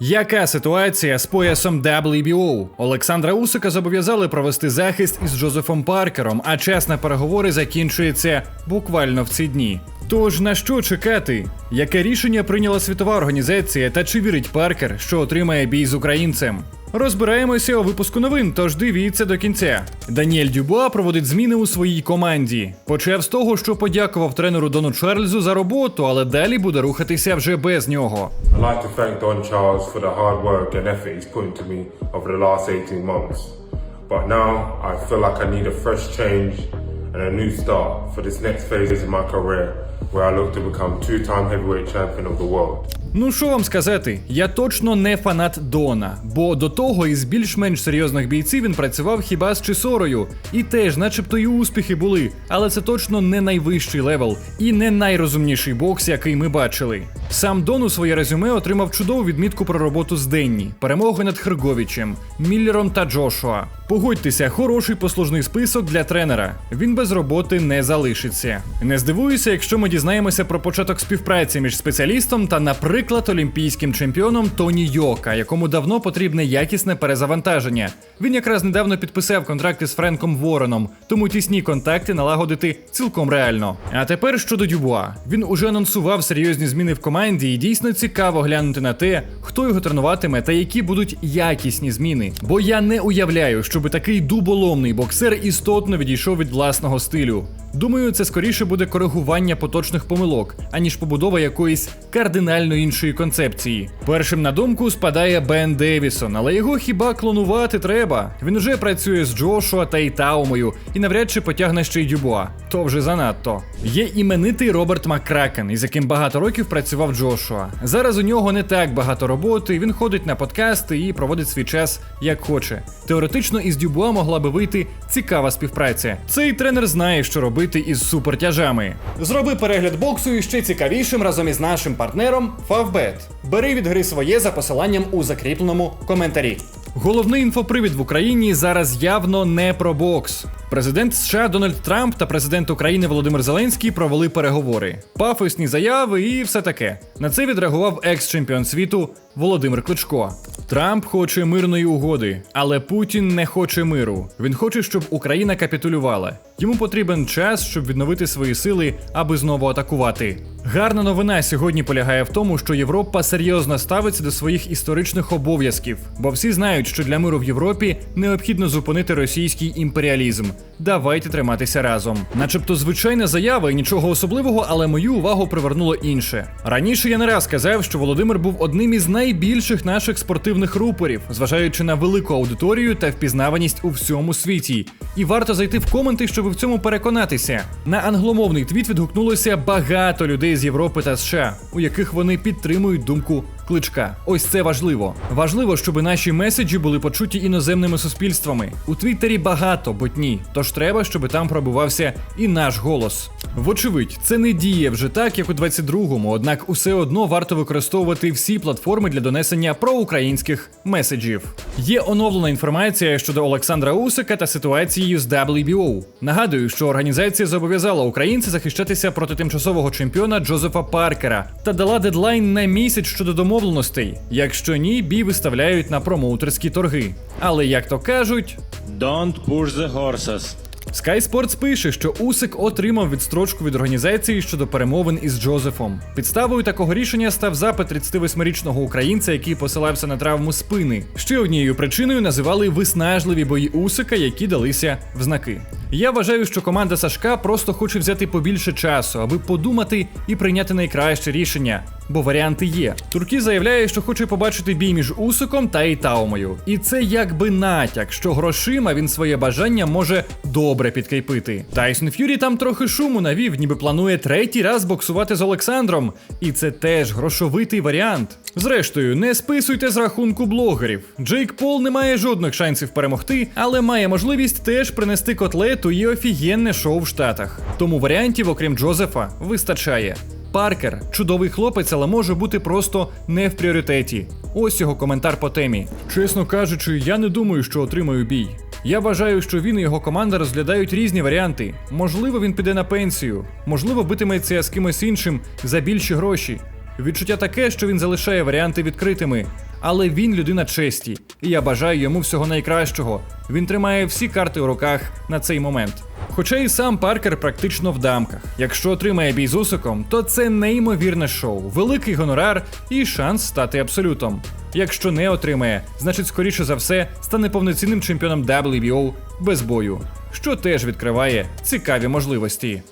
Яка ситуація з поясом WBO? Олександра Усика зобов'язали провести захист із Джозефом Паркером, а час на переговори закінчується буквально в ці дні. Тож на що чекати? Яке рішення прийняла світова організація та чи вірить Паркер, що отримає бій з українцем? Розбираємося у випуску новин, тож дивіться до кінця. Даніель Дюбуа проводить зміни у своїй команді. Почав з того, що подякував тренеру Дону Чарльзу за роботу, але далі буде рухатися вже без нього. I'd like to thank Don Charles for the hard work and effort he's put into me over the last 18 months. But now I feel like I need a fresh change and a new start for this next phase in my career where I look to become two-time heavyweight champion of the world. Ну що вам сказати, я точно не фанат Дона, бо до того із більш-менш серйозних бійців він працював хіба з Чисорою, і теж, начебто, і успіхи були, але це точно не найвищий левел і не найрозумніший бокс, який ми бачили. Сам Дон у своє резюме отримав чудову відмітку про роботу з Денні, перемоги над Херговічем, Міллером та Джошуа. Погодьтеся, хороший послужний список для тренера. Він без роботи не залишиться. Не здивуюся, якщо ми дізнаємося про початок співпраці між спеціалістом та, наприклад, олімпійським чемпіоном Тоні Йока, якому давно потрібне якісне перезавантаження. Він якраз недавно підписав контракти з Френком Вореном, тому тісні контакти налагодити цілком реально. А тепер щодо Дюбуа. Він уже анонсував серйозні зміни в команді, і дійсно цікаво глянути на те, хто його тренуватиме та які будуть якісні зміни. Бо я не уявляю, щоби такий дуболомний боксер істотно відійшов від власного стилю. Думаю, це скоріше буде коригування поточних помилок, аніж побудова якоїсь кардинально іншої концепції. Першим на думку спадає Бен Девісон, але його хіба клонувати треба? Він уже працює з Джошуа та Ітаумою і навряд чи потягне ще й Дюбуа. То вже занадто. Є іменитий Роберт Маккракен, із яким багато років працював Джошуа. Зараз у нього не так багато роботи. Він ходить на подкасти і проводить свій час як хоче. Теоретично із Дюбуа могла би вийти цікава співпраця. Цей тренер знає, що робити із супертяжами. Зроби перегляд боксу ще цікавішим разом із нашим партнером Favbet. Бери від гри своє за посиланням у закріпленому коментарі. Головний інфопривід в Україні зараз явно не про бокс. Президент США Дональд Трамп та президент України Володимир Зеленський провели переговори, пафосні заяви і все таке. На це відреагував екс-чемпіон світу Володимир Кличко. Трамп хоче мирної угоди, але Путін не хоче миру. Він хоче, щоб Україна капітулювала. Йому потрібен час, щоб відновити свої сили, аби знову атакувати. Гарна новина сьогодні полягає в тому, що Європа серйозно ставиться до своїх історичних обов'язків, бо всі знають, що для миру в Європі необхідно зупинити російський імперіалізм. Давайте триматися разом. Начебто звичайна заява і нічого особливого, але мою увагу привернуло інше. Раніше я не раз казав, що Володимир був одним із найбільших наших спортивних рупорів, зважаючи на велику аудиторію та впізнаваність у всьому світі. І варто зайти в коменти, щоб в цьому переконатися. На англомовний твіт відгукнулося багато людей з Європи та США, у яких вони підтримують думку кличка. Ось це важливо. Важливо, щоб наші меседжі були почуті іноземними суспільствами. У Твіттері багато ботні, тож треба, щоб там пробувався і наш голос. Вочевидь, це не діє вже так, як у 22-му, однак усе одно варто використовувати всі платформи для донесення проукраїнських меседжів. Є оновлена інформація щодо Олександра Усика та ситуацією з WBO. Нагадую, що організація зобов'язала українця захищатися проти тимчасового чемпіона Джозефа Паркера та дала дедлайн на місяць щодо домовленостей. Якщо ні, бій виставляють на промоутерські торги. Але як то кажуть, Don't push the horses. Sky Sports пише, що Усик отримав відстрочку від організації щодо перемовин із Джозефом. Підставою такого рішення став запит 38-річного українця, який посилався на травму спини. Ще однією причиною називали виснажливі бої Усика, які далися в знаки. Я вважаю, що команда Сашка просто хоче взяти побільше часу, аби подумати і прийняти найкраще рішення, бо варіанти є. Туркі заявляє, що хоче побачити бій між Усиком та Ітаумою. І це якби натяк, що грошима він своє бажання може добре підкріпити. Тайсон Ф'юрі там трохи шуму навів, ніби планує третій раз боксувати з Олександром. І це теж грошовитий варіант. Зрештою, не списуйте з рахунку блогерів. Джейк Пол не має жодних шансів перемогти, але має можливість теж принести котлету і офігенне шоу в Штатах. Тому варіантів, окрім Джозефа, вистачає. Паркер чудовий хлопець, але може бути просто не в пріоритеті. Ось його коментар по темі. Чесно кажучи, я не думаю, що отримаю бій. Я вважаю, що він і його команда розглядають різні варіанти. Можливо, він піде на пенсію, можливо, битиметься з кимось іншим за більші гроші. Відчуття таке, що він залишає варіанти відкритими. Але він людина честі, і я бажаю йому всього найкращого. Він тримає всі карти у руках на цей момент. Хоча і сам Паркер практично в дамках. Якщо отримає бій з Усиком, то це неймовірне шоу, великий гонорар і шанс стати абсолютом. Якщо не отримає, значить, скоріше за все, стане повноцінним чемпіоном WBO без бою, що теж відкриває цікаві можливості.